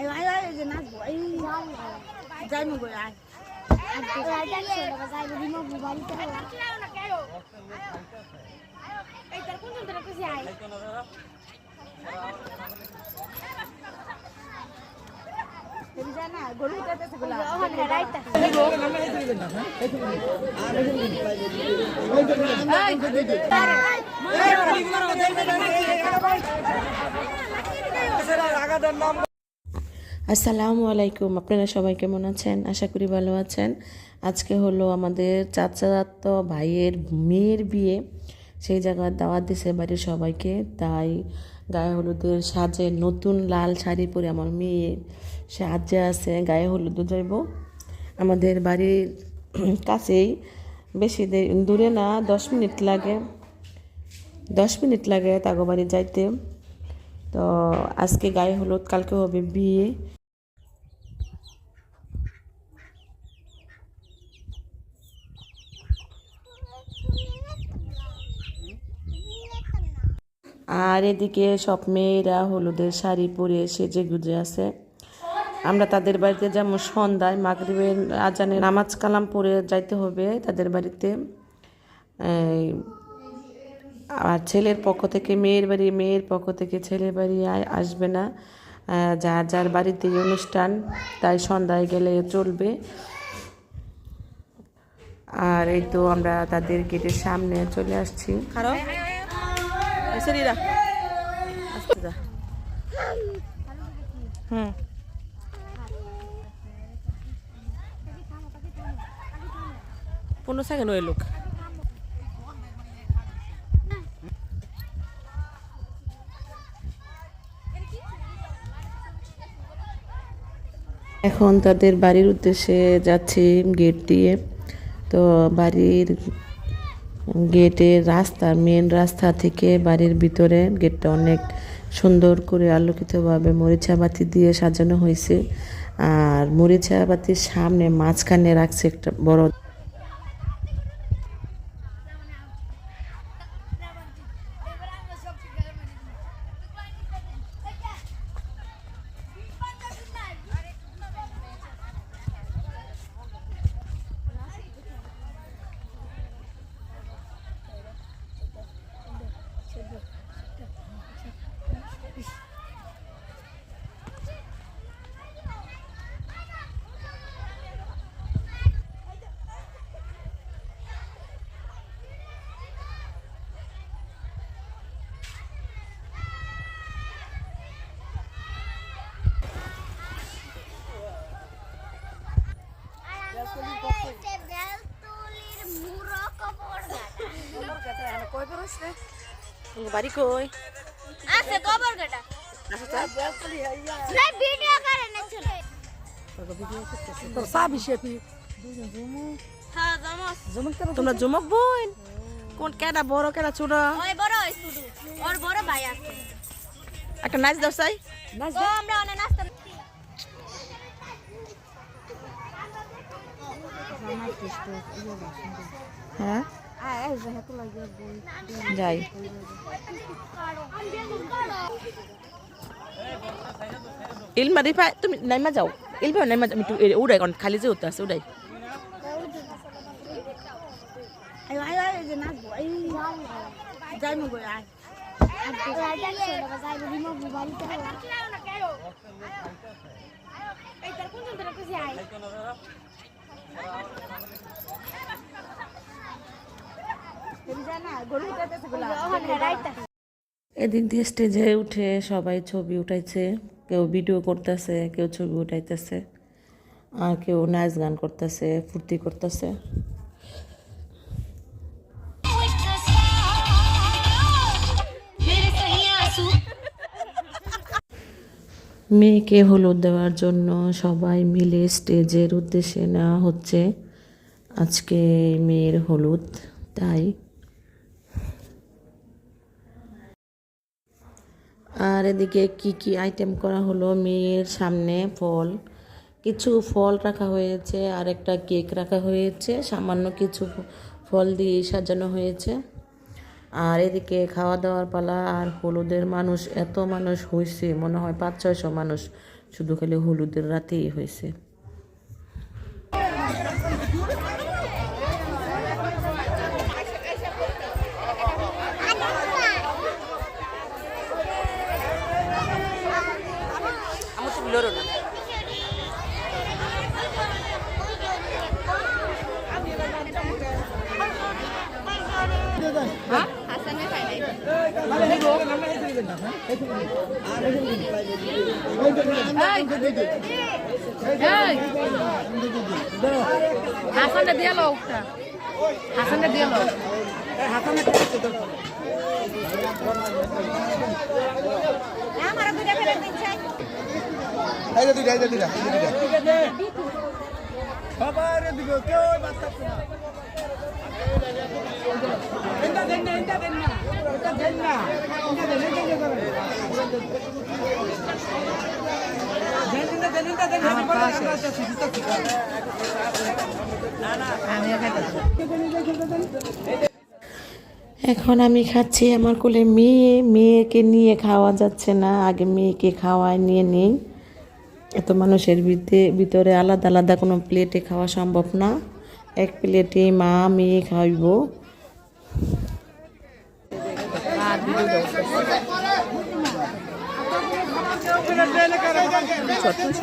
I I আসসালামু আলাইকুম। আপনারা সবাই কেমন আছেন? আশা করি ভালো আছেন। আজকে হলো আমাদের চাচাতো ভাইয়ের মেয়ের বিয়ে। সেই জায়গায় দাওয়াত দিছে বাড়ির সবাইকে। তাই গায়ে হলুদের সাজে নতুন লাল শাড়ি পরে আমার মেয়ে সাজে আছে। গায়ে হলুদ যাইব। আমাদের বাড়ির কাছেই বেশি দূরে না, দশ মিনিট লাগে। দশ মিনিট লাগে তাগো বাড়ি যাইতে। তো আজকে গায়ে হলুদ, কালকে হবে বিয়ে। আর এদিকে সব মেয়েরা হলুদের শাড়ি পরে সেজে গুজে আছে। আমরা তাদের বাড়িতে যেমন সন্ধ্যায়, মাগরিবের আজানে নামাজ কালাম পরে যাইতে হবে তাদের বাড়িতে। আর ছেলের পক্ষ থেকে, মেয়ের বাড়ি, মেয়ের পক্ষ থেকে ছেলের বাড়ি আসবে না। যার যার বাড়িতে অনুষ্ঠান, তাই সন্ধ্যায় গেলে চলবে। আর এই তো আমরা তাদের গেটের সামনে চলে আসছি। খারো। পনেরো সেকেন্ড ওই লোক এখন তাদের বাড়ির উদ্দেশ্যে যাচ্ছি গেট দিয়ে। তো বাড়ির গেটের রাস্তা মেন রাস্তা থেকে বাড়ির ভিতরে গেটটা অনেক সুন্দর করে আলোকিতভাবে মরিচা বাতি দিয়ে সাজানো হয়েছে। আর মরিচা বাতির সামনে মাঝখানে রাখছে একটা বড় বাড়ি কই? আছে গোবর কাটা না ভিডিও করে না চলে তোর সাবি শেপি হ্যাঁ জমস তোমরা জমক বোন কোন কেডা বড় কেডা ছোট? ওই বড় শুধু। ওর বড় ভাই আছে। একটা নাচ দাও আমরা অনেক হ্যাঁ? যাই ইলমা রিফা তুমি নাইমা যাও ইলমা নাইমা আমি উড়াই কারণ খালি যে হতে আছে উড়াই আয় এদিক দিয়ে স্টেজে উঠে সবাই ছবি উঠাইছে। কেউ ভিডিও করতেছে, কেউ ছবি উঠাইতেছে। আর কেউ নাচ গান করতেছে, ফুর্তি করতেছে। মেয়েকে হলুদ দেওয়ার জন্য সবাই মিলে স্টেজের উদ্দেশ্যে নেওয়া হচ্ছে। আজকে মেয়ের হলুদ, তাই আর এদিকে কি কি আইটেম করা হলো? মেয়ের সামনে ফল। কিছু ফল রাখা হয়েছে, আর একটা কেক রাখা হয়েছে। সামান্য কিছু ফল দিয়ে সাজানো হয়েছে। আর এদিকে খাওয়া দাওয়ার পালা, আর হলুদের মানুষ, এত মানুষ হয়েছে মনে হয় পাঁচ ছয়শো মানুষ। শুধু খালি হলুদের রাতেই হয়েছে লড়ো না। হাসানটা দিয়ে লো হাসানটা দিয়ে লো আমার দুটা ফেলে দিচ্ছে এই যে দুইটা এই যে দুইটা এই যে দুইটা। সবার দিকে কেউ বাদ থাকছে না। এটা দেন না এটা দেন না এটা দেন না এটা দেন এটা দেন দেন। দেন দেন দেন আমার পাশে আমিও খাইতেছি এখন আমি খাচ্ছি আমার কোলে মেয়ে মেয়েকে নিয়ে খাওয়া যাচ্ছে না আগে মেয়েকে খাওয়ায় নিয়ে নিই। এত মানুষের ভিতরে ভিতরে আলাদা আলাদা কোনো প্লেটে খাওয়া সম্ভব না। এক প্লেটে মা মেয়ে খাইব। ছত্রিশ